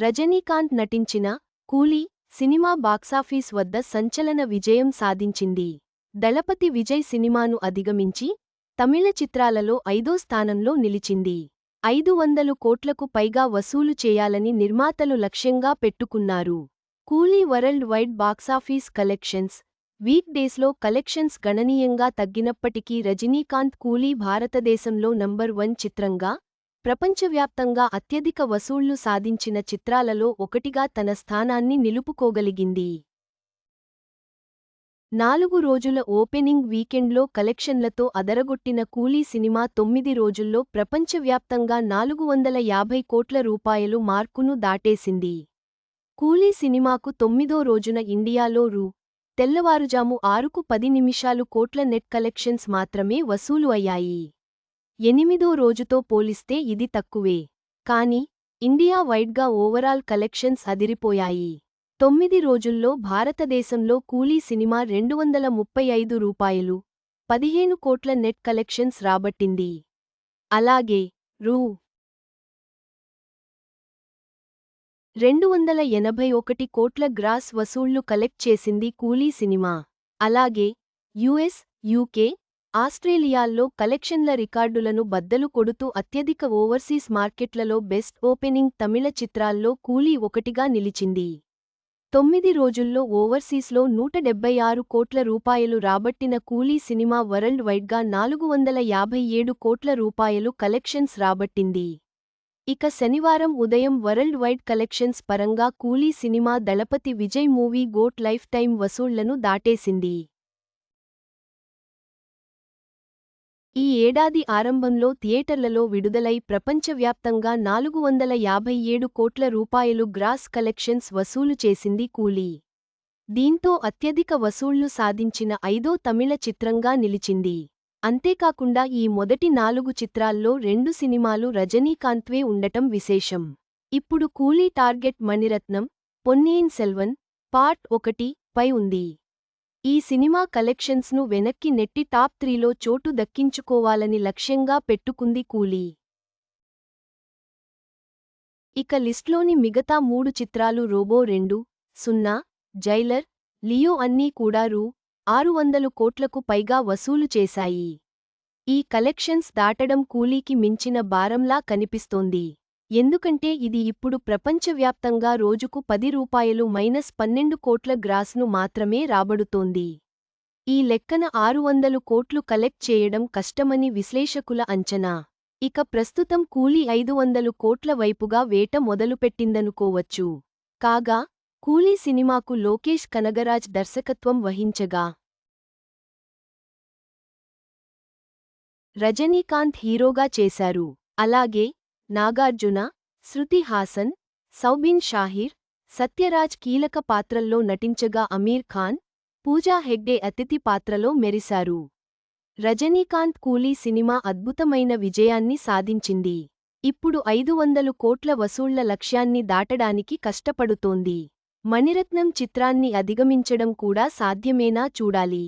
రజనీకాంత్ నటించిన కూలీ cinema box office వద్ద సంచలన విజయం సాధించింది. దళపతి విజయ్ సినిమాను అధిగమించి తమిళ చిత్రాలలో ఐదో స్థానంలో నిలిచింది. ఐదు వందలు కోట్లకు పైగా వసూలు చేయాలని నిర్మాతలు లక్ష్యంగా పెట్టుకున్నారు. Coolie world wide box office collections week డేస్లో కలెక్షన్స్ గణనీయంగా తగ్గినప్పటికీ రజనీకాంత్ కూలీ భారతదేశంలో నంబర్ వన్ చిత్రంగా ప్రపంచవ్యాప్తంగా అత్యధిక వసూళ్ళు సాధించిన చిత్రాలలో ఒకటిగా తన స్థానాన్ని నిలుపుకోగలిగింది. నాలుగు రోజుల ఓపెనింగ్ వీకెండ్లో కలెక్షన్లతో అదరగొట్టిన కూలీ సినిమా తొమ్మిది రోజుల్లో ప్రపంచవ్యాప్తంగా నాలుగు వందల యాభై కోట్ల రూపాయలు మార్కును దాటేసింది. కూలీ సినిమాకు తొమ్మిదో రోజున ఇండియాలో రూ. తెల్లవారుజాము ఆరుకు పది నిమిషాలు కోట్ల నెట్ కలెక్షన్స్ మాత్రమే వసూలు అయ్యాయి. ఎనిమిదో రోజుతో పోలిస్తే ఇది తక్కువే. కాని ఇండియా వైడ్గా ఓవరాల్ కలెక్షన్స్ అదిరిపోయాయి. తొమ్మిది రోజుల్లో భారతదేశంలో కూలీ సినిమా రెండు వందల ముప్పై ఐదు రూపాయలు పదిహేను కోట్ల నెట్ కలెక్షన్స్ రాబట్టింది. అలాగే రూ. రెండు వందల ఎనభై ఒకటి కోట్ల గ్రాస్ వసూళ్ళు కలెక్ట్ చేసింది కూలీ సినిమా. అలాగే యుఎస్ యూకే ఆస్ట్రేలియాల్లో కలెక్షన్ల రికార్డులను బద్దలు కొడుతూ అత్యధిక ఓవర్సీస్ మార్కెట్లలో బెస్ట్ ఓపెనింగ్ తమిళ చిత్రాల్లో కూలీ ఒకటిగా నిలిచింది. తొమ్మిది రోజుల్లో ఓవర్సీస్లో నూట డెబ్బై ఆరు కోట్ల రూపాయలు రాబట్టిన కూలీ సినిమా వరల్డ్ వైడ్గా నాలుగు వందల యాభై ఏడు కోట్ల రూపాయలు కలెక్షన్స్ రాబట్టింది. ఇక శనివారం ఉదయం వరల్డ్ వైడ్ కలెక్షన్స్ పరంగా Coolie cinema Thalapathy Vijay movie GOAT life time వసూళ్ళను దాటేసింది. ఈ ఏడాది ఆరంభంలో థియేటర్లలో విడుదలై ప్రపంచవ్యాప్తంగా నాలుగు వందల యాభై ఏడు కోట్ల రూపాయలు గ్రాస్ కలెక్షన్స్ వసూలు చేసింది కూలీ. దీంతో అత్యధిక వసూళ్ళు సాధించిన ఐదో తమిళ చిత్రంగా నిలిచింది. అంతేకాకుండా ఈ మొదటి నాలుగు చిత్రాల్లో రెండు సినిమాలు రజనీకాంత్వే ఉండటం విశేషం. ఇప్పుడు కూలీ టార్గెట్ మణిరత్నం పొన్నియిన్ సెల్వన్ పార్ట్ ఒకటి పై ఉంది. ఈ సినిమా కలెక్షన్స్ను వెనక్కి నెట్టి టాప్ త్రీలో చోటు దక్కించుకోవాలని లక్ష్యంగా పెట్టుకుంది కూలీ. ఇక లిస్ట్లోని మిగతా మూడు చిత్రాలు రోబో రెండు సున్నా జైలర్ లియో అన్నీ కూడా రూ. ఆరు వందలు కోట్లకు పైగా వసూలు చేశాయి. ఈ కలెక్షన్స్ దాటడం కూలీకి మించిన భారంలా కనిపిస్తోంది. ఎందుకంటే ఇది ఇప్పుడు ప్రపంచవ్యాప్తంగా రోజుకు పది రూపాయలు మైనస్ పన్నెండు కోట్ల గ్రాస్ను మాత్రమే రాబడుతోంది. ఈ లెక్కన ఆరు వందలు కోట్లు కలెక్ట్ చేయడం కష్టమని విశ్లేషకుల అంచనా. ఇక ప్రస్తుతం కూలీ ఐదు వందలు కోట్ల వైపుగా వేట మొదలుపెట్టిందనుకోవచ్చు. కాగా కూలీ సినిమాకు లోకేష్ కనగరాజ్ దర్శకత్వం వహించగా. రజనీకాంత్ హీరోగా చేశారు. అలాగే నాగార్జున శృతి హాసన్ సౌబిన్ షాహిర్ సత్యరాజ్ కీలక పాత్రల్లో నటించగా అమీర్ ఖాన్ పూజా హెగ్డే అతిథి పాత్రలో మెరిశారు. రజనీకాంత్ కూలీ సినిమా అద్భుతమైన విజయాన్ని సాధించింది. ఇప్పుడు ఐదు వందలు కోట్ల వసూళ్ళ లక్ష్యాన్ని దాటడానికి కష్టపడుతోంది. మణిరత్నం చిత్రాన్ని అధిగమించడం కూడా సాధ్యమేనా చూడాలి.